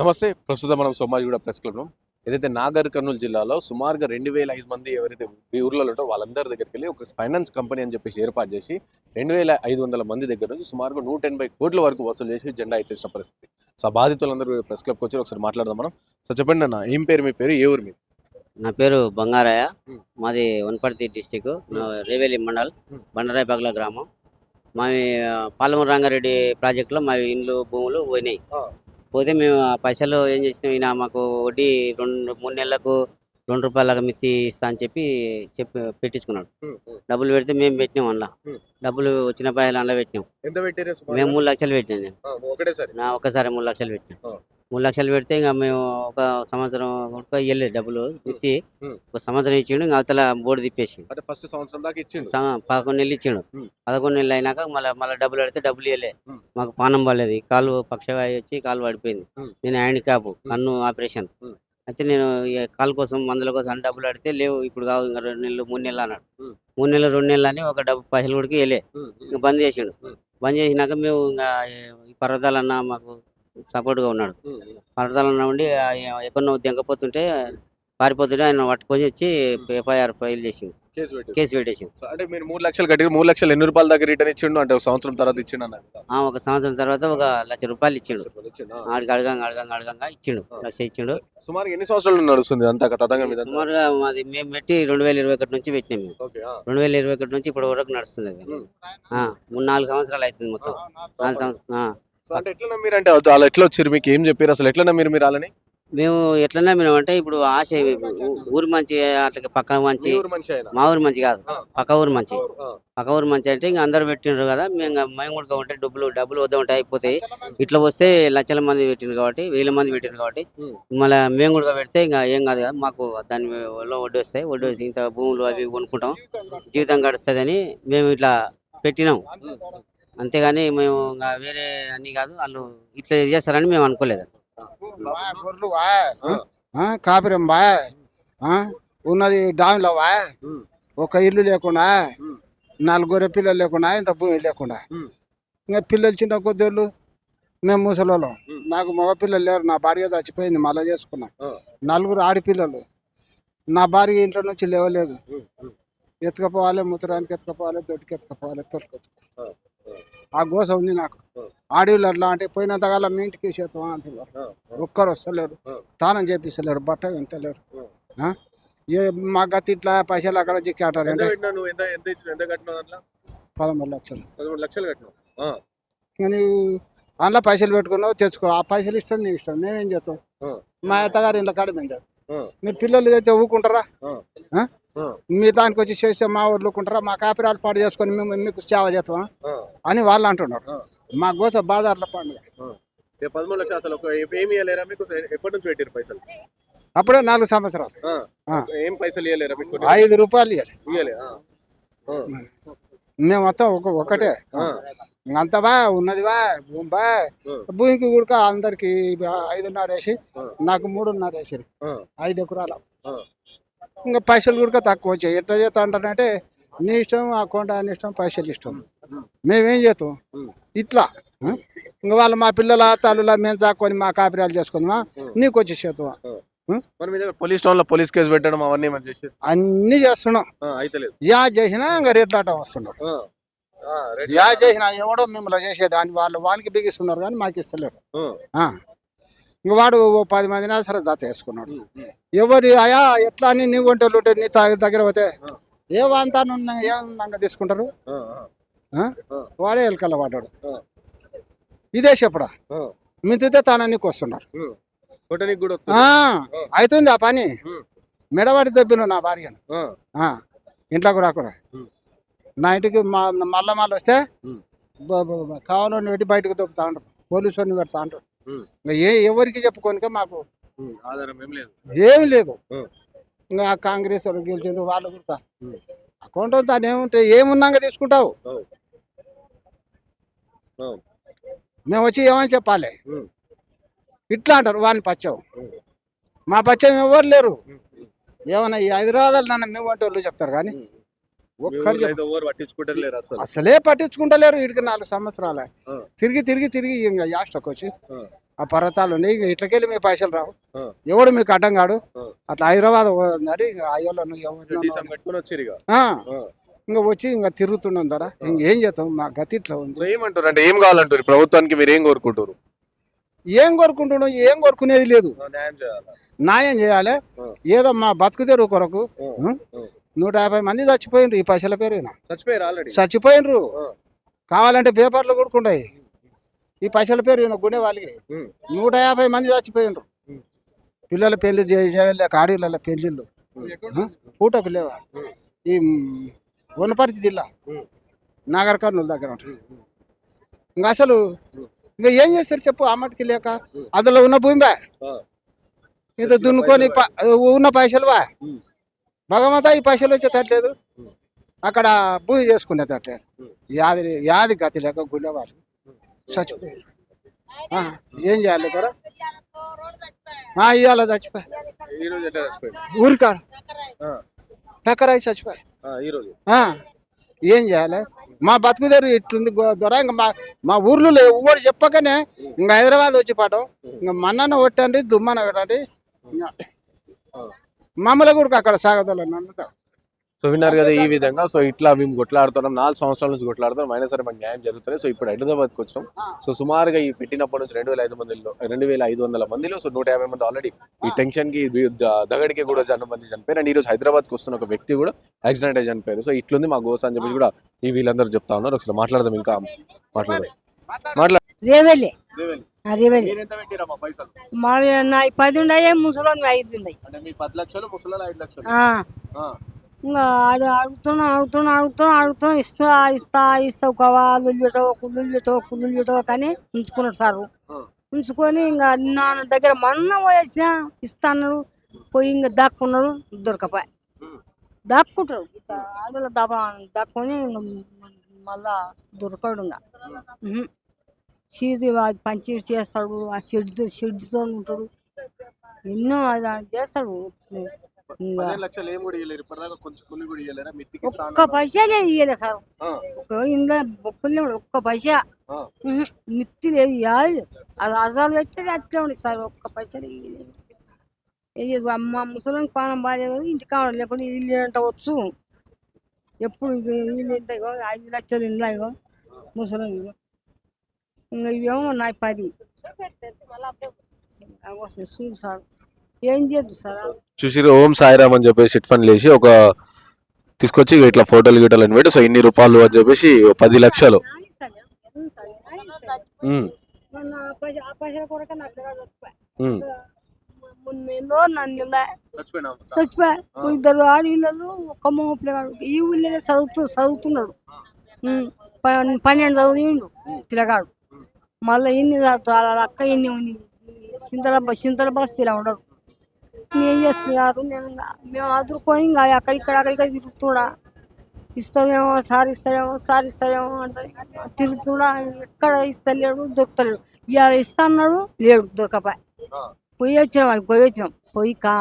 నమస్తే ప్రస్తుతం మనం సోమాజిగూడ ప్రెస్ క్లబ్లో ఏదైతే నాగర్ కర్నూలు జిల్లాలో సుమారుగా రెండు వేల ఐదు మంది ఎవరైతే ఊర్లలో ఉంటారో వాళ్ళందరి దగ్గరికి వెళ్ళి ఒక ఫైనాన్స్ కంపెనీ అని చెప్పేసి ఏర్పాటు చేసి రెండు వేల ఐదు వందల మంది దగ్గర నుంచి సుమారుగా నూట ఎనభై కోట్ల వరకు వసూలు చేసి జెండా ఎత్తేసిన పరిస్థితి. సో ఆ బాధితులందరూ ప్రెస్ క్లబ్కి వచ్చి ఒకసారి మాట్లాడదాం మనం. సో చెప్పండి అన్న ఏం పేరు మీ పేరు ఏ ఊరు మీ నా పేరు బంగారయ్య. మ్. మాది వనపర్తి డిస్టిక్ రేవేలి మండల్ మ్. బండరాయపగల గ్రామం. మావి ఆ, పాలమూరు రంగారెడ్డి ప్రాజెక్టులో మా ఇండ్లు భూములు పోయినాయి. పోతే మేము ఆ పైసలు ఏం చేసినాం ఈయన మాకు వడ్డీ రెండు మూడు నెలలకు రెండు రూపాయల మిత్తి ఇస్తా అని చెప్పి చెప్పి పెట్టించుకున్నాడు. డబ్బులు పెడితే మేము పెట్టినాం అందులో. డబ్బులు వచ్చిన పైసలు అందులో పెట్టినాం. మేము మూడు లక్షలు పెట్టినాం నేను. ఒక్కసారి మూడు లక్షలు పెట్టినాం. మూడు లక్షలు పెడితే ఇంకా మేము ఒక సంవత్సరం ఇవ్వలేదు డబ్బులు ఇచ్చి. ఒక సంవత్సరం ఇచ్చిండు ఇంకా అవతల బోర్డు తిప్పేసి ఫస్ట్ సంవత్సరం దాకా ఇచ్చిండు స- పదకొండు నెలలు ఇచ్చిండు. పదకొండు నెలలు అయినాక మళ్ళీ మళ్ళీ డబ్బులు పెడితే డబ్బులు ఇవ్వలే. మాకు పానం పడలేదు కాలు పక్షవాయు వచ్చి కాలు పడిపోయింది. నేను హ్యాండిక్యాప్ కన్ను ఆపరేషన్. అయితే నేను కాలు కోసం మందుల కోసం అని డబ్బులు అడిగితే లేవు ఇప్పుడు కావు ఇంకా రెండు నెలలు మూడు నెలలు అన్నాడు. మూడు నెలలు రెండు నెలలు అని ఒక డబ్బు పైసలు కూడా ఇవ్వలే ఇంకా బంద్ చేసిండు. బంద్ చేసినాక మేము ఇంకా ఈ పర్వతాలన్న మాకు సపోర్ట్గా ఉన్నాడు. పర్వతాలన్న ఉండి ఎక్కడో దెంకపోతుంటే పారిపోతుంటే ఆయన పట్టుకొని వచ్చి ఎఫ్ఐఆర్ ఫైల్ చేసిండు. కేసు పెట్టి కేసు పెట్టేసిండు. సో అంటే మీరు మూడు లక్షలు కట్టి మూడు లక్షలు ఎన్ని రూపాయల దాకా రిటర్న్ ఇచ్చిండు? అంటే ఒక సంవత్సరం తర్వాత ఇచ్చిండు అన్నారు. ఆ, ఒక సంవత్సరం తర్వాత ఒక లక్ష రూపాయలు ఇచ్చిండు? ఆడికి అడగంగా అడగంగా అడగంగా ఇచ్చిండు. లక్ష ఇచ్చిండు. సుమారు ఎన్ని సంవత్సరాలు నడుస్తుంది అంతా తతంగం మీద సుమారుగా మాది మేము పెట్టి రెండు వేల ఇరవై ఒకటి నుంచి పెట్టినాం మేము. రెండు వేల ఇరవై ఒకటి నుంచి ఇప్పటి వరకు నడుస్తుంది అది. నాలుగు సంవత్సరాలు అవుతుంది మొత్తం. నాలుగు సంవత్సరం అంటే ఎట్లా నమ్మిరు అంటే వాళ్ళు ఎట్లా వచ్చారు? మీకు ఏం చెప్పారు? అసలు ఎట్లా నమ్మిరు మీరు వాళ్ళని మేము ఎట్లన్నా మేము అంటే ఇప్పుడు ఆశ ఊరు మంచి అట్లా పక్క మంచి మీ ఊరు మంచి కాదు. పక్క ఊరు మంచి. పక్క ఊరు మంచి అంటే ఇంకా అందరు పెట్టిండ్రు కదా. మేము మేము కూడా ఉంటే డబ్బులు డబ్బులు వద్ద ఉంటాయి అయిపోతాయి. ఇట్లా వస్తే లక్షల మంది పెట్టిండ్రు కాబట్టి వేల మంది పెట్టిండ్రు కాబట్టి. మళ్ళీ మేము కూడా పెడితే ఇంకా ఏం కాదు కదా. మాకు దాని వల్ల వడ్డీ వస్తాయి. వడ్డీ వచ్చి ఇంత భూములు అవి కొనుక్కుంటాం. జీవితం గడుస్తుందని మేము ఇట్లా పెట్టినాం. అంతేగాని మేము ఇంకా వేరే అన్ని కాదు వాళ్ళు ఇట్లా చేస్తారని మేము అనుకోలేదు. గొర్రెలు వా. కాపురం వా. ఉన్నది డామిలో వా. ఒక ఇల్లు లేకుండా ఉమ్. నాలుగు గొర్రె పిల్లలు లేకుండా ఇంత భూమి లేకుండా. ఇంకా పిల్లలు చిన్న కొద్దిళ్ళు మేము ముసలోళ్ళం. నాకు మగ పిల్లలు లేరు నా భార్య చచ్చిపోయింది మళ్ళీ చేసుకున్నా. నలుగురు ఆడపిల్లలు. నా భార్య ఇంట్లో నుంచి లేవలేదు. ఎత్తుకపోవాలి ముత్తడానికి ఎత్తుకపోవాలి దొడ్డుకి ఎత్తుకపోవాలి తొలకొచ్చుకోవాలి ఆ, గోస ఉంది నాకు. ఆ. ఆడవిళ్ళు అట్లా అంటే పోయినంతకాల మీ ఇంటికి చేస్తాం అంటున్నారు. ఒక్కరు వస్తలేరు. తానం చేపిస్తలేరు. బట్ట వింతలేరు? ఏ మా గతి ఇట్లా పైసలు అక్కడ దాంట్లో? పదమూడు లక్షలు. పదమూడు లక్షలు కట్టినావు. అందులో పైసలు పెట్టుకున్నావు తెచ్చుకో. ఆ పైసలు ఇష్టం నీ ఇష్టం. మేమేం చేస్తాం. మా అత్తగారు ఇంట్లో కాడ మేము చేస్తాం. మీ పిల్లలు అయితే ఊకుంటారా. మీ దానికి వచ్చి చేస్తే మా ఊర్లు ఊకుంటారా మా కాపిరాలు పాడు చేసుకొని మేము మీకు సేవ చేస్తామా? ఆ, అని వాళ్ళు అంటున్నారు. మా గోస బాధారుల పండుగ. ఏ పదమూడు లక్షలు అసలు ఒక ఏమి ఇవ్వలేరా మీకు? ఎప్పటి నుంచి పెట్టారు పైసలు? అప్పుడే నాలుగు సంవత్సరాలు. ఏం పైసలు ఇవ్వలేరా మీకు? ఐదు రూపాయలు ఇవ్వాలి ఇవ్వలే ఆ, ఆ, మేము మొత్తం ఒక ఒకటే. ఆ, అంత బా ఉన్నది బా భూమి బా. ఆ. భూమికి కూడా అందరికి ఐదున్నర వేసి. నాకు మూడున్నర వేసారు ఆ, ఐదు ఎకరాలు. ఇంకా పైసలు కూడా తక్కువ వచ్చాయి. ఎట్లా చేస్తా అంటానంటే నీ ఇష్టం అకౌంట్ అని ఇష్టం పైసలు ఇష్టం. మేమేం చేస్తాం. ఇట్లా ఆ? ఇంకా వాళ్ళు మా పిల్లల తల్లుల మేము చాక్కొని మా కాపిరాలు చేసుకుందామా. నీకు వచ్చి చేద్దామా? పోలీస్ స్టేషన్లో పోలీస్ కేసు పెట్టడం అవన్నీ అన్ని చేస్తున్నాం. యా చేసినా ఇంకా రేట్లాట వస్తున్నారు. ఆ, ఆ. యా చేసినా ఎవడో మిమ్మల్ని చేసేది అని వాళ్ళు వానికి బిగిస్తున్నారు కానీ మాకు ఇస్తలేరు. ఆ, ఆ. ఇంక వాడు ఓ పది మందిని సరే జత వేసుకున్నాడు. ఎవరి అయా ఎట్లా అని నీ వంటలు ఉంటే నీ తా- దగ్గర పోతే. ఏ వాంతాను ఏమందంగా తీసుకుంటారు. వాడే ఎలకల వాడాడు. ఇదే చెప్పడా మించితే తాను నీకు వస్తున్నారు అవుతుంది ఆ పని. మెడవాడి దబ్బిన నా భార్యను. ఇంట్లోకి రాకూడదు. ఉమ్. నా ఇంటికి మా మళ్ళా మళ్ళీ వస్తే కావాలని పెట్టి బయటకు దొబ్బుతా ఉంటారు. పోలీసు వాడిని పెడతా అంటారు ఏ ఎవరికి చెప్పుకోనికే మాకు ఏమి లేదు. ఇంకా కాంగ్రెస్ వాళ్ళు గెలిచిండ్రు వాళ్ళు కూడా. అకౌంట్ అంతా ఏముంటే ఏమున్నాక తీసుకుంటావు. మేము వచ్చి ఏమని చెప్పాలి. ఇట్లా అంటారు వాని పచ్చం. మా పచ్చం ఎవరు లేరు. ఏమన్నా ఈ హైదరాబాద్ నన్ను మేము అంటే వాళ్ళు చెప్తారు కానీ. ఒక్కరు ఎవరు అసలు. అసలే పట్టించుకుంటలేరు వీడికి నాలుగు సంవత్సరాలు. తిరిగి తిరిగి తిరిగి ఇంకా యాస్టకు వచ్చి ఆ. పర్వతాలు ఉన్నాయి. ఇక ఇట్లకెళ్ళి మీ పైసలు రావు. ఎవడు మీకు అడ్డం కాడు. అట్లా హైదరాబాద్ పోతుందని ఇక అయ్యోళ్ళు నువ్వు ఎవరినో డీసం పెట్టుకొని వచ్చారు ఇక. వచ్చి ఇంకా తిరుగుతున్నాం ధర. ఇంకేం చేస్తాం? మా గతి ఇట్లా ఉంది. ఏమంటారు? అంటే ఏం కావాలంటారు? ప్రభుత్వానికి మీరు ఏం కోరుకుంటారు? ఏం కోరుకుంటున్నాం? ఏం కోరుకునేది లేదు. న్యాయం చేయాలి. ఏదో మా బతుకు తెరువు కొరకు? నూట యాభై మంది చచ్చిపోయినరు ఈ పైసల పేరున. చచ్చిపోయినరు. కావాలంటే పేపర్లు కొడుకుంటాయి. ఈ పైసల పేరు గుండె వాళ్ళకి. నూట యాభై మంది చచ్చిపోయినరు. పిల్లల పెళ్ళి చేయలేక ఆడపిల్లల పెళ్ళిళ్ళు? పూటకు లేవా. ఈ వనపర్తి జిల్లా. నాగర్ కర్నూలు దగ్గర ఉంటుంది. ఇంకా అసలు ఇంకా ఏం చేస్తారు చెప్పు ఆ మటుకి లేక? అందులో ఉన్న భూమి బా. ఇంత దున్నుకొని ఉన్న పైసలు బా. భగవంతా ఈ పైసలు వచ్చేటట్లేదు. అక్కడ భూమి చేసుకునేటట్లేదు. యాది యాది గతి లేక గుండె వాళ్ళు చచ్చిపోయారు. ఏం చేయాలి ఇక్కడ? ఇవాళ చచ్చిపోయి చచ్చిపోయారు. ఊరికాడ. టక్కరాయి చచ్చిపోయి ఏం చేయాలి? మా బతుకుదేరు ఇట్లుంది గో- దొర. ఇంకా మా మా ఊర్లో లేవు. ఊరు చెప్పకనే ఇంకా హైదరాబాద్ వచ్చి పాటం ఇంకా మన్నన్న కొట్టండి దుమ్మన పెట్టండి ఇంకా ఆ. మమ్మల్ని కూడా అక్కడ సాగదలు నన్నుతా సో విన్నారు కదా ఈ విధంగా. సో ఇట్లా మేము కొట్లాడుతున్నాం. నాలుగు సంవత్సరాల నుంచి కొట్లాడుతున్నాం. అయినా సరే మాకు న్యాయం జరుగుతుంది సో ఇప్పుడు హైదరాబాద్కి వచ్చినాం. సో సుమారుగా ఈ పెట్టినప్పటి నుంచి రెండు వేల ఐదు మందిలో రెండు వేల ఐదు వందల మందిలో సో నూట యాభై మంది ఆల్రెడీ ఈ టెన్షన్కి వి- ద- దగడికి కూడా చాలా మంది చనిపోయారు. అండ్ ఈ రోజు హైదరాబాద్కి వస్తున్న ఒక వ్యక్తి కూడా యాక్సిడెంట్ అయి చనిపోయారు. సో ఇట్లుంది మా గోస అని చెప్పేసి కూడా ఈ వీళ్ళందరూ చెప్తా ఉన్నారు. ఒకసారి మాట్లాడదాం ఇంకా. మాట్లాడదాం. మాట్లాడ రేవెల్లి ఆ రేవెల్లి పైసలు? మా నా పది ఉన్నాయి ముసలోని ఐదు ఉన్నాయి ఇంకా ఆడు అడుగుతున్నా అడుగుతున్నా అడుగుతున్నా అడుగుతున్నా ఇస్తా ఇస్తా ఇస్తావు కవా నువ్వు పెట్టవు కుళ్ళు పెట్టవు కుళ్ళు పెట్టవు కానీ ఉంచుకున్నాడు సారు. ఉంచుకొని ఇంకా నా దగ్గర మొన్న పోయేసిన ఇస్తా అన్నాడు పోయి ఇంకా దాక్కున్నాడు దొరకపోయా. దాక్కుంటాడు ఇట్లా ఆడలో దబా దాక్కొని మళ్ళా దొరకడు ఇంకా. షీది పంచి చేస్తాడు ఆ షెడ్తో షెడ్తో ఉంటాడు. ఎన్నో అది చేస్తాడు. ఇంకా ఒక్క పైసా ఇయ్యలే సార్. ఇంట్లో బొక్కులే ఒక్క పైసా. మిత్తి లేదు అది అసలు పెట్టేది అట్లే ఉంది సార్. ఒక్క పైసలు ఇయ్యలేదు. అమ్మ ముసలిని పానం బాగాలేదు ఇంటి కావడం లేకుండా ఇల్లు అంట వచ్చు. ఎప్పుడు ఇక ఇల్లు ఇగో ఐదు లక్షలు ఇంట్లో ఇగో ముసలి ఇవేమో నా పది. చూడు సార్. ఏం చేయదు సార్? చూసిరు ఓం సాయిరామ్ అని చెప్పేసి చిట్ ఫండ్ లేసి ఒక తీసుకొచ్చి ఇట్లా ఫోటోలు గిటలు అని పెట్టి. సో ఇన్ని రూపాయలు అని చెప్పేసి పది లక్షలు. చచ్చిపోయా. ఇద్దరు ఆడపిల్లలు ఒక్క మగ పిల్లగాడు. ఈ ఊళ్ళో చదువుతూ చదువుతున్నాడు. పన్నెండు చదివిండు పిల్లగాడు. మళ్ళీ ఇన్ని వాళ్ళ అక్క ఇన్ని ఉంది? చింతల చింతల బస్తీలా ఉండదు. ఏం చేస్తున్నారు? నేను మేము అదురుకొని ఇంకా అక్కడ ఇక్కడ అక్కడిక్కడ తిరుగుతున్నా ఇస్తాడేమో సార్ ఇస్తాడేమో సార్ ఇస్తాడేమో అంటే తిరుగుతున్నా ఎక్కడ ఇస్తలేడు దొరుకుతలేడు. ఇవాళ ఇస్తా అన్నాడు లేడు దొరకపాయ పోయి వచ్చినాం వాడికి పోయి వచ్చినాం. పోయి కా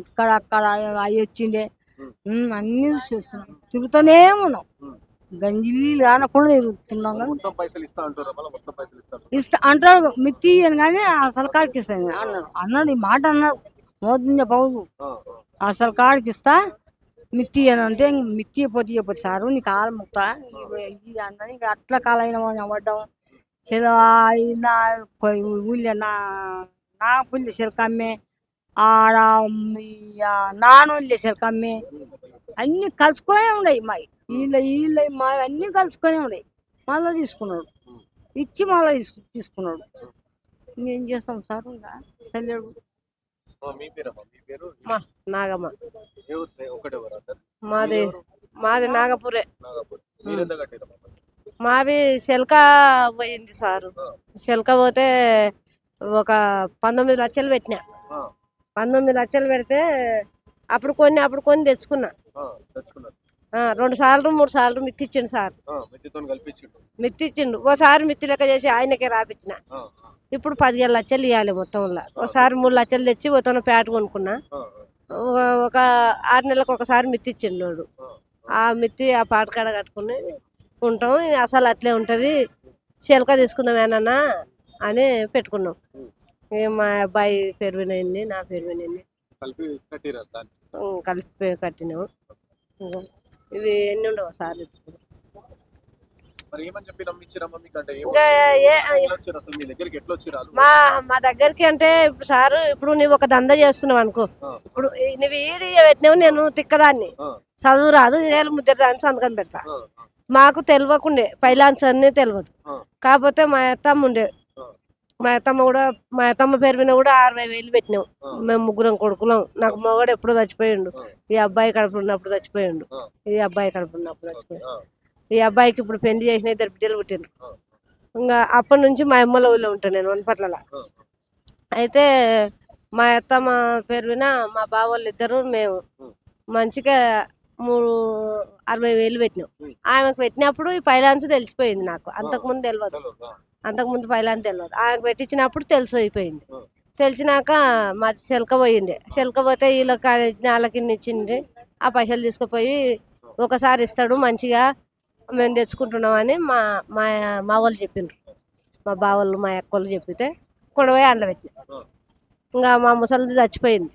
ఇక్కడ అక్కడ అవి వచ్చిండే. అన్నీ చూస్తున్నాం. తిరుగుతూనే ఉన్నాం. గంజిలి రానకుండా తిరుగుతున్నాం కానీ మొత్తం పైసలు ఇస్తా అంటారు మొత్తం పైసలు ఇస్తారు. ఇష్ట అంటాడు మిత్తి అని కానీ అసలు కాడికి ఇస్తాను అన్నాడు. అన్నాడు ఈ మాట అన్నాడు. మోతుంది పౌరు అసలు కాడికి ఇస్తా మిత్తి అని అంటే ఇంక మిత్తి ఇవ్వకపోతే ఇవ్వకపోతే సారు నీ కాలు ముక్తా. ఇది ఇక అట్లా కాలైన పడ్డాం నా ఊళ్ళో నా నా పుల్లి చిలకమ్మే ఆడ నానోళ్ళే చిలకమ్మే. అన్నీ కలుసుకొనే ఉన్నాయి మావి వీళ్ళ వీళ్ళ మా అన్నీ కలుసుకొనే ఉన్నాయి మళ్ళీ తీసుకున్నాడు. ఇచ్చి మళ్ళీ తీసుకు తీసుకున్నాడు. ఇంకేం చేస్తాం సార్ ఇంకా? సెల్లెడు నాగమ్మ. మాది మాది నాగపురే. మావి శెల్క పోయింది సారు. శెల్క పోతే ఒక పంతొమ్మిది లక్షలు పెట్టినా. పంతొమ్మిది లక్షలు పెడితే అప్పుడు కొన్ని అప్పుడు కొన్ని తెచ్చుకున్నా. రెండు సార్లు మూడు సార్లు మిత్తి ఇచ్చిండు సార్. ఆ, మిత్తితో కల్పించిండు మిత్తి ఇచ్చిండు ఓసారి మిత్తి లెక్క చేసి ఆయనకే రాపించిన ఇప్పుడు పదిహేను లక్షలు ఇవ్వాలి మొత్తంలో ఒకసారి మూడు లక్షలు తెచ్చి పోతాను ప్యాట్ కొనుక్కున్నా. ఒక- ఆరు నెలలకు ఒకసారి మిత్తి ఇచ్చిండు వాడు. ఆ మిత్తి ఆ పాటకాడ కట్టుకుని ఉంటాం. అసలు అట్లే ఉంటుంది. చిలక తీసుకుందాం ఏనన్నా అని పెట్టుకున్నాం. మా అబ్బాయి పేరు వినయండి నా పేరు వినయండి కలిపి కట్టినాము ఇంకా ఇవి ఎన్ని ఉండవు సార్ మీ? మా దగ్గరికి అంటే ఇప్పుడు సారు ఇప్పుడు నువ్వు ఒక దంద చేస్తున్నావు అనుకో. ఇప్పుడు నువ్వు ఈడి పెట్టినావు నేను తిక్కదాన్ని. చదువు రాదు ఏళ్ళు ముద్దరు దాన్ని సంతకం పెడతా మాకు తెలియకుండే పైలాన్స్ అన్నీ తెలియదు. కాకపోతే మా ఆ. మా అత్తమ్మ కూడా మా అత్తమ్మ పేరు మీద కూడా అరవై వేలు పెట్టినాం. మేము ముగ్గురం కొడుకులం. నాకు మొగడు ఎప్పుడో చచ్చిపోయిండు. ఈ అబ్బాయి కడుపు ఉన్నప్పుడు చచ్చిపోయిండు. ఈ అబ్బాయి కడుపు ఉన్నప్పుడు చచ్చిపోయిండు. ఈ అబ్బాయికి ఇప్పుడు పెళ్ళి చేసిన ఇద్దరు బిడ్డలు పుట్టిండ్రు. ఇంకా అప్పటి నుంచి మా అమ్మల ఊళ్ళో ఉంటాను నేను వనపట్ల. అయితే మా అత్తమ్మ పేరు విన మా బావ వాళ్ళు ఇద్దరు మేము. మంచిగా మూడు అరవై వేలు పెట్టినాం. ఆమెకు పెట్టినప్పుడు ఈ పైలాన్స్ తెలిసిపోయింది నాకు. అంతకుముందు తెలియదు అంతకుముందు పైలాన్స్ తెలియదు ఆమెకు పెట్టించినప్పుడు తెలిసి అయిపోయింది. తెలిసినాక మా చెలక పోయింది చెలక పోతే వీళ్ళకి వాళ్ళకి ఇచ్చింది ఆ పైసలు తీసుకుపోయి ఒకసారి ఇస్తాడు మంచిగా మేము తెచ్చుకుంటున్నామని మా మా మా వాళ్ళు చెప్పిండ్రు. మా బావోళ్ళు మా అక్క వాళ్ళు చెప్పితే కొడవై అండ పెట్టిన. ఇంకా మా ముసలిది చచ్చిపోయింది.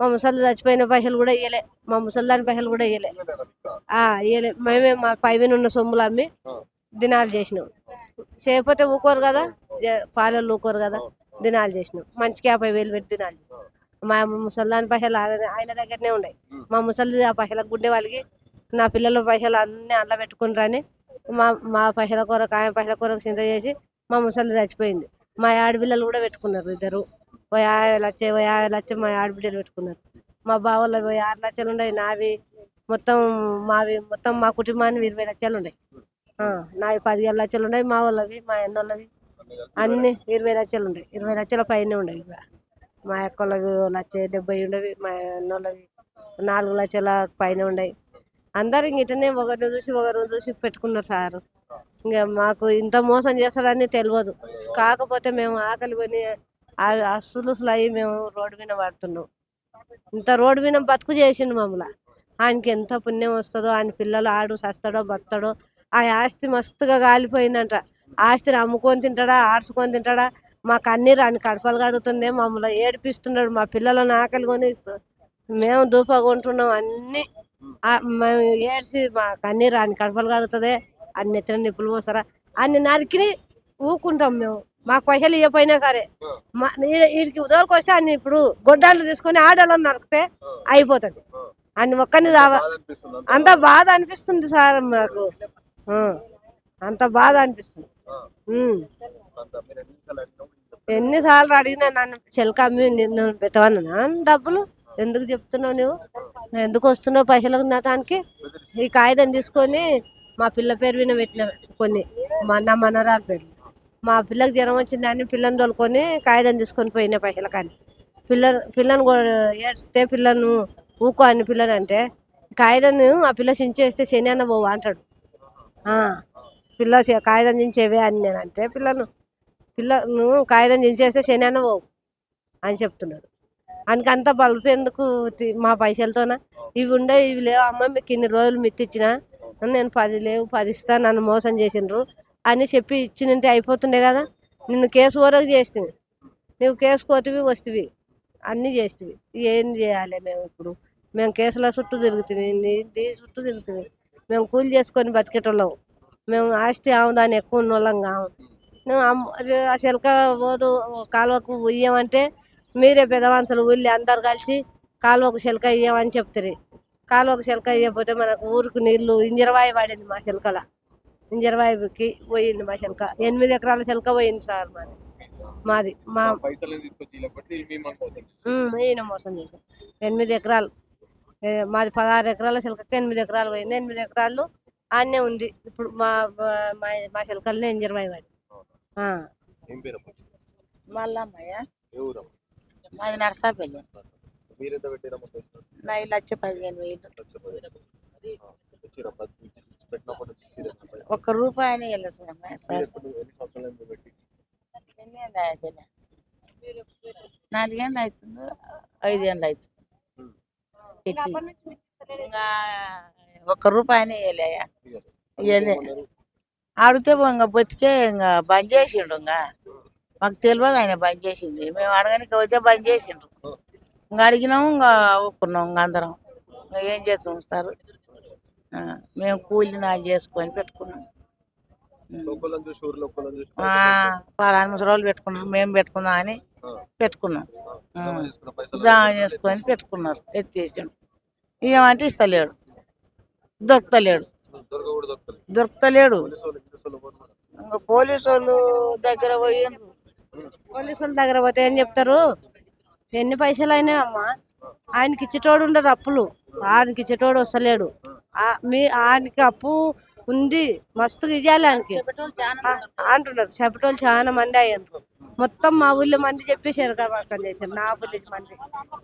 మా ముసలిది చచ్చిపోయిన పైసలు కూడా ఇయ్యలే. మా ముసలిదాని పైసలు కూడా ఇయ్యలే. ఇయ్యలే. మేమే మా పైన ఉన్న సొమ్ములు అమ్మి. దినాలు చేసినాం. చేయకపోతే ఊకోరు కదా? పాలలు ఊకోరు కదా? దినాలు చేసినాం. మంచికి యాభై వేలు పెట్టి దినాలు. మా ముసలిదాని పైసలు ఆయన దగ్గరనే ఉన్నాయి. మా ముసలి ఆ పైసలకు గుడ్డే వాళ్ళకి నా పిల్లల పైసలు అన్ని అండ్ల పెట్టుకుంటారని మా మా పైసల కొరకు ఆయన పైసల కొరకు చింత చేసి మా ముసలి చచ్చిపోయింది. మా ఆడపిల్లలు కూడా పెట్టుకున్నారు ఇద్దరు. ఓ యాభై లక్ష ఓ యాభై లక్ష మా ఆడబిడ్డలు పెట్టుకున్నారు. మా బావలో ఓ ఆరు లక్షలు ఉన్నాయి. నావి మొత్తం మావి మొత్తం మా కుటుంబానికి ఇరవై లక్షలు ఉన్నాయి. నావి పదిహేను లక్షలు ఉన్నాయి మా వాళ్ళవి మా అన్నోళ్ళవి. అన్ని ఇరవై లక్షలు ఉన్నాయి ఇరవై లక్షల పైన ఉన్నాయి ఇక మా అక్కలవి లక్ష డెబ్బై ఉండవి మా అన్నోళ్ళవి నాలుగు లక్షల పైన ఉన్నాయి అందరు ఇంక ఇటనే ఒకరిని చూసి ఒకరిని చూసి పెట్టుకున్నారు సార్. ఇంకా మాకు ఇంత మోసం చేస్తాడని తెలియదు. కాకపోతే మేము ఆకలి కొని అసలు అయ్యి మేము రోడ్డు మీద పడుతున్నాం. ఇంత రోడ్డు మీద బతుకు చేసిండు మమ్మల్ని. ఆయనకి ఎంత పుణ్యం వస్తుందో ఆయన పిల్లలు ఆడు సస్తాడో బతాడో ఆ ఆస్తి మస్తుగా కాలిపోయిందంట. ఆస్తిని అమ్ముకొని తింటాడా ఆడుచుకొని తింటాడా? మా కన్నీరు ఆయన కడపలు కడుగుతుంది మమ్మల్ని ఏడిపిస్తున్నాడు మా పిల్లలను ఆకలి కొని మేము దూపకుంటున్నాం అన్ని. ఆ మేము ఏడ్చి మా కన్నీరు ఆయన కడపలు కడుతుంది అన్ని ఎత్తిన నిప్పులు పోస్తారా? అన్ని నరికి ఊకుంటాం మేము. మాకు పైసలు ఇవ్వపోయినా సరే. మా వీడికి ఉదోలకు వస్తే అన్ని ఇప్పుడు గొడ్డాలు తీసుకొని ఆడవాళ్ళని నరికితే అయిపోతుంది. అన్ని అనిపిస్తుంది? అంతా. బాధ అనిపిస్తుంది సార్ మాకు. అంత బాధ అనిపిస్తుంది? ఎన్నిసార్లు అడిగినా నన్ను చెలక అమ్మి నిన్ను పెట్టవన్నా డబ్బులు? ఎందుకు చెప్తున్నావు నువ్వు? ఎందుకు వస్తున్నావు పైసలకు నా దానికి? ఈ కాగితం తీసుకొని మా పిల్ల పేరు విన పెట్టిన కొన్ని మా నా మనరాల పేరు. మా పిల్లకి జ్వరం వచ్చిందని పిల్లని తోలుకొని కాగితం తీసుకొని పోయిన పైసలు కానీ. పిల్ల పిల్లని ఏడిస్తే పిల్లను ఊకో అని పిల్లని అంటే కాగితం ఆ పిల్ల చించేస్తే శని అన్న పోవా అంటాడు. పిల్ల కాగితం చించేవే అని నేను అంటే పిల్లను పిల్ల నువ్వు కాగితం చించేస్తే శని అని పోవు అని చెప్తున్నాడు. ఆయనకి అంత బల్బు ఎందుకు తి- మా పైసలతోనా? ఇవి ఉండే ఇవి లేవు. అమ్మ మీకు ఇన్ని రోజులు మిత్తిచ్చిన నేను పది లేవు పది ఇస్తా నన్ను మోసం చేసిండ్రు అని చెప్పి ఇచ్చినంటే అయిపోతుండే కదా? నిన్ను కేసు వరకు చేస్తుంది నువ్వు కేసు కోతివి వస్తువి. అన్నీ చేస్తుంది ఏం చేయాలి మేము ఇప్పుడు? మేము కేసుల చుట్టూ తిరుగుతుంది దీ చుట్టూ తిరుగుతుంది మేము కూలి చేసుకొని బతికేటోళ్ళం. మేము ఆస్తి ఆముదాన్ని ఎక్కువ ఉన్నోళ్ళం కాము. ఆ చిలక పోదు కాలువకు ఇయ్యమంటే మీరే పెద్దవాన్సలు ఊళ్ళి అందరు కలిసి కాలువకు చిలక ఇయ్యమని చెప్తారు. కాలువకు చిలక ఇయ్యకపోతే మనకు ఊరికి నీళ్ళు ఇంజరవాయి పడింది మా చిలకల ఇంజరవాయికి పోయింది మా చిలక ఎనిమిది ఎకరాల చిలక పోయింది సార్ మాది. మాది మా ఈయన మోసం చేశాం ఎనిమిది ఎకరాలు మాది పదహారు ఎకరాల చిలకకి ఎనిమిది ఎకరాలు పోయింది. ఎనిమిది ఎకరాలు ఆన్నే ఉంది. ఇప్పుడు మా మా- చిలకల్నే పేరు అమ్మా? మల్లమ్మయ్య? మాది నర్సాపల్లి. మీరెంత పెట్టారమ్మా పైసలు? నా ఇల్లు వచ్చి పదిహేను వేలు. లక్ష? ఒక్క ఏళ్ళు అవుతుంది నాలుగేళ్ళు అవుతుంది ఐదేళ్ళు అవుతుంది. పెట్టి ఇంకా ఒక్క రూపాయని. ఏమన్నారు? ఆడితే ఇంకా బతికే ఇంకా బంద్ చేసిండు ఇంకా. మాకు తెలియదు ఆయన బంద్ చేసింది. మేము అడగనికి పోతే బంద్ చేసిండ్రు ఇంకా అడిగినాము ఇంకా ఒప్పుకున్నాం ఇంకా అందరం. ఇంకా ఏం చేస్తాం సార్? ఆ, మేము కూలి నాలు చేసుకొని పెట్టుకున్నాం. పలానా ముసలోళ్ళు పెట్టుకున్నాం మేము పెట్టుకుందాం అని. పెట్టుకున్నాం. జమ చేసుకొని పెట్టుకున్నారు. ఎత్తేసాడు. ఇవ్వమంటే ఇస్తలేడు. దొరకలేడు దొరుకుతలేడు. దొరకలేడు పోలీసు వాళ్ళు, ఇంకా పోలీసు వాళ్ళు దగ్గర పోయి పోలీసు వాళ్ళ దగ్గర పోతే ఏం చెప్తారు? ఎన్ని పైసలు అయినాయి అమ్మా ఆయనకి ఇచ్చేటోడు ఉండరు అప్పులు. ఆయనకి ఇచ్చేటోడు వస్తలేడు. ఆ- మీ ఆయనకి అప్పు ఉంది మస్తుగా ఇవ్వాలి ఆయనకి. అంటున్నారు. చెప్పటోళ్ళు చాలా మంది అయ్యారు. మొత్తం మా ఊళ్ళో మంది చెప్పి శరకాబాకం చేశారు. నా ఊళ్ళో మంది.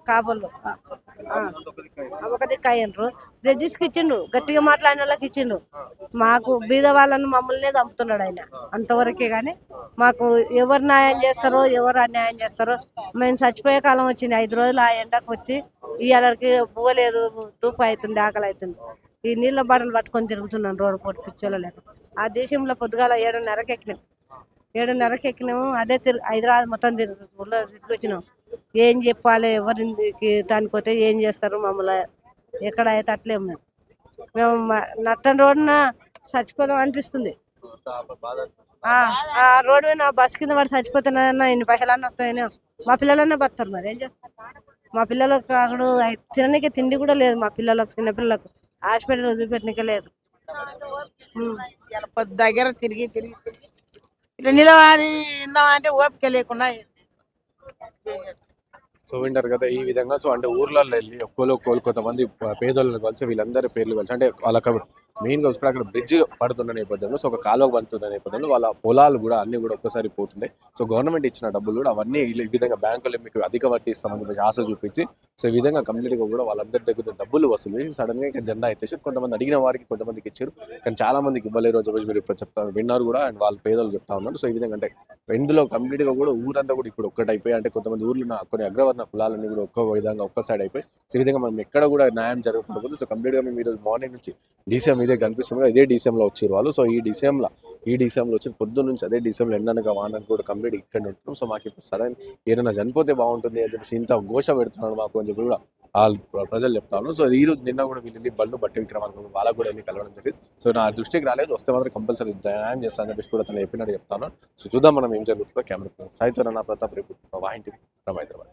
కాబోళ్ళు ఒక దిక్కు అయ్యారు రెడ్డిస్కి ఇచ్చిండు. గట్టిగా మాట్లాడిన వాళ్ళకి ఇచ్చిండు. మాకు బీద వాళ్ళను మమ్మల్నే చంపుతున్నాడు ఆయన. అంతవరకే కానీ మాకు ఎవరు న్యాయం చేస్తారో ఎవరు అన్యాయం చేస్తారో. మేము చచ్చిపోయే కాలం వచ్చింది. ఐదు రోజులు ఆ ఎండకు వచ్చి ఇవాళకి పోలేదు. తూపు అవుతుంది ఆకలి అవుతుంది ఈ నీళ్ళ బాటలు పట్టుకొని తిరుగుతున్నాను రోడ్డు పోటీ పిచ్చోళ్ళ లేక ఆ దేశంలో పొద్దుగాల ఏడున్నరకెక్కినాం. ఏడున్నరకి ఎక్కినాము అదే తిరు హైదరాబాద్ మొత్తం తిరుగు ఊళ్ళో తిరిగి వచ్చినాం ఏం చెప్పాలి ఎవరికి దానికి పోతే ఏం చేస్తారు మమ్మల్ని? ఎక్కడ అయితే అట్లేము మేము మేము మ- రోడ్డున చచ్చిపోదాం అనిపిస్తుంది. ఆ ఆ రోడ్డు మీద బస్ కింద పడి చచ్చిపోతున్నా ఇన్ని పైసలన్నీ వస్తాయని మా పిల్లలన్నా బతారు మరి ఏం చేస్తారు? మా పిల్లలకు అక్కడ తిననీకే తిండి కూడా లేదు మా పిల్లలకు చిన్న పిల్లలకు. హాస్పిటల్ వదిలిపెట్టనికే లేదు. దగ్గర తిరిగి తిరిగి తిరిగి. ఇట్లా నిలబడి ఇందామంటే ఓపిక లేకుండా అయింది. సో వింటారు కదా ఈ విధంగా సో అంటే ఊర్లలో వెళ్ళి ఒక్కోలు ఒక్కోలు కొంతమంది పేదోళ్ళని కలిసి వీళ్ళందరి పేర్లు కలిసి అంటే వాళ్ళకి మెయిన్గా ఇప్పుడు అక్కడ బ్రిడ్జ్ పడుతున్న నేపథ్యంలో సో ఒక కాలువ పడుతున్న నేపథ్యంలో వాళ్ళ పొలాలు కూడా అన్ని కూడా ఒక్కసారి పోతున్నాయి. సో గవర్నమెంట్ ఇచ్చిన డబ్బులు కూడా అవన్నీ ఈ విధంగా బ్యాంకులు మీకు అధిక వడ్డీ ఇస్తామని చెప్పేసి ఆశ చూపించి సో ఈ విధంగా కంప్లీట్గా కూడా వాళ్ళందరి దగ్గర డబ్బులు వసూలు చేసి సడన్గా జెండా ఎత్తేసి కొంతమంది అడిగిన వారికి కొంతమందికి ఇచ్చారు. కానీ చాలా మందికి ఇవ్వలేరు అని చెప్పేసి మీరు ఇప్పుడు చెప్తా విన్నారు కూడా అండ్ వాళ్ళ పేదలు చెప్తా ఉన్నారు. సో ఈ విధంగా అంటే ఇందులో కంప్లీట్గా కూడా ఊరంతా కూడా ఇప్పుడు ఒక్కటైపోయి అంటే కొంతమంది ఊర్లో కొన్ని అగ్రవర్ణ కులాలన్నీ కూడా ఒక్క విధంగా ఒక్క సైడ్ అయిపోయి సో ఈ విధంగా మనం ఎక్కడ కూడా న్యాయం జరగకుండా పోతే సో కంప్లీట్గా మేము ఈరోజు మార్నింగ్ నుంచి డీసీఎం ఇదే కనిపిస్తుంది ఇదే DCM లో వచ్చారు వాళ్ళు. సో ఈ DCM లో ఈ DCM లో వచ్చి పొద్దున్న నుంచి అదే DCM లో ఎండనగా వానకు కూడా కంప్లీట్ ఇక్కడ ఉంటున్నాం. సో మాకు ఇప్పుడు సరైన ఏదైనా చనిపోతే బాగుంటుంది అని చెప్పేసి ఇంత ఘోష పెడుతున్నాడు మాకు అని చెప్పి కూడా వాళ్ళు ప్రజలు చెప్తాను సో ఈ రోజు నిన్న కూడా వీళ్ళని బళ్ళు బట్టి విక్రమార్క వాళ్ళకు కూడా వెళ్ళి కలవడం జరిగింది. సో నా దృష్టికి రాలేదు. వస్తే మాత్రం కంపల్సరీ న్యాయం చేస్తానని చెప్పేసి కూడా తను చెప్పినట్టు చెప్తాను సో చూద్దాం మనం ఏం జరుగుతుందో కెమెరా సాయితో నా ప్రతాప్ రేపు వాహింటి హైదరాబాద్